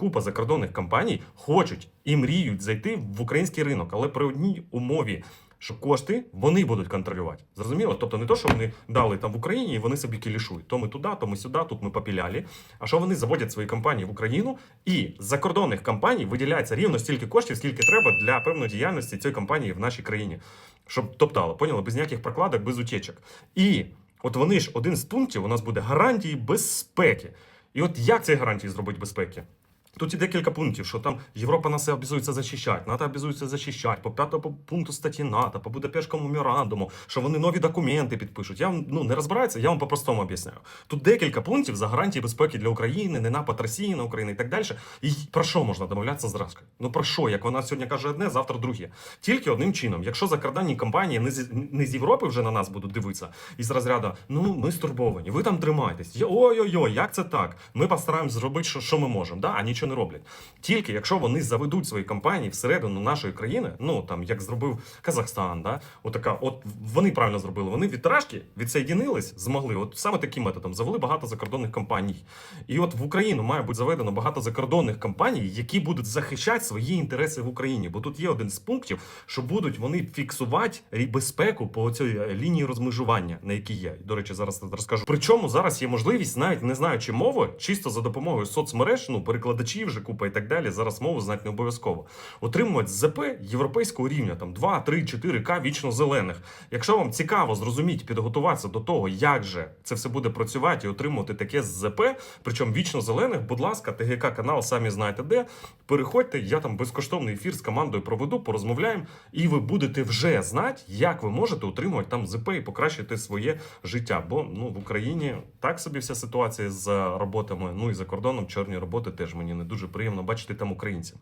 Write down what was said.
купа закордонних компаній хочуть і мріють зайти в український ринок, але при одній умові. Що кошти вони будуть контролювати. Зрозуміло? Тобто не то, що вони дали там в Україні і вони собі кілішують. То ми туди, то ми сюди, тут ми попіляли. А що вони заводять свої компанії в Україну, і з закордонних компаній виділяється рівно стільки коштів, скільки треба для певної діяльності цієї компанії в нашій країні. Щоб топтало, поняли? Без ніяких прокладок, без утечок. І от вони ж один з пунктів у нас буде гарантії безпеки. І от як ці гарантії зробити безпеки? Тут і декілька пунктів, що там Європа нас обязується захищати, НАТО обязується захищати, по п'ятому пункту статті НАТО, по Будапештському меморандуму, що вони нові документи підпишуть. Я вам ну не розбираюся, я вам по-простому об'ясняю. Тут декілька пунктів за гарантії безпеки для України, не напад Росії на Україну і так далі. І про що можна домовлятися з Рашкою? Ну про що? Як вона сьогодні каже одне, завтра друге. Тільки одним чином, якщо закордонні компанії не з, не з Європи вже на нас будуть дивитися, і з розряду, ну ми стурбовані, ви там тримайтесь. Ой-ой-ой, як це так? Ми постараємось зробити, що, що ми можемо, да? а нічого не роблять. Тільки якщо вони заведуть свої компанії всередину нашої країни, ну там як зробив Казахстан, да? Отака, от вони правильно зробили. Вони від Рашки відсоєдинились, змогли. От саме таким методом завели багато закордонних компаній. І от в Україну має бути заведено багато закордонних компаній, які будуть захищати свої інтереси в Україні. Бо тут є один з пунктів, що будуть вони фіксувати безпеку по цій е, лінії розмежування, на якій є. До речі, зараз розкажу. Причому зараз є можливість, навіть не знаючи мови, чисто за допомогою соцмереж, ну перекладачів вже купа і так далі. Зараз мову знати не обов'язково. Отримувати ЗП європейського рівня, там 2, 3, 4 К вічно зелених. Якщо вам цікаво зрозуміти, підготуватися до того, як же це все буде працювати і отримувати таке ЗП, причому вічно зелених, будь ласка, ТГК канал, самі знаєте де. Переходьте, я там безкоштовний ефір з командою проведу, порозмовляємо, і ви будете вже знати, як ви можете отримувати там ЗП і покращити своє життя. Бо ну в Україні так собі вся ситуація з роботами. Ну і за кордоном чорні роботи теж мені не дуже приємно бачити там українців.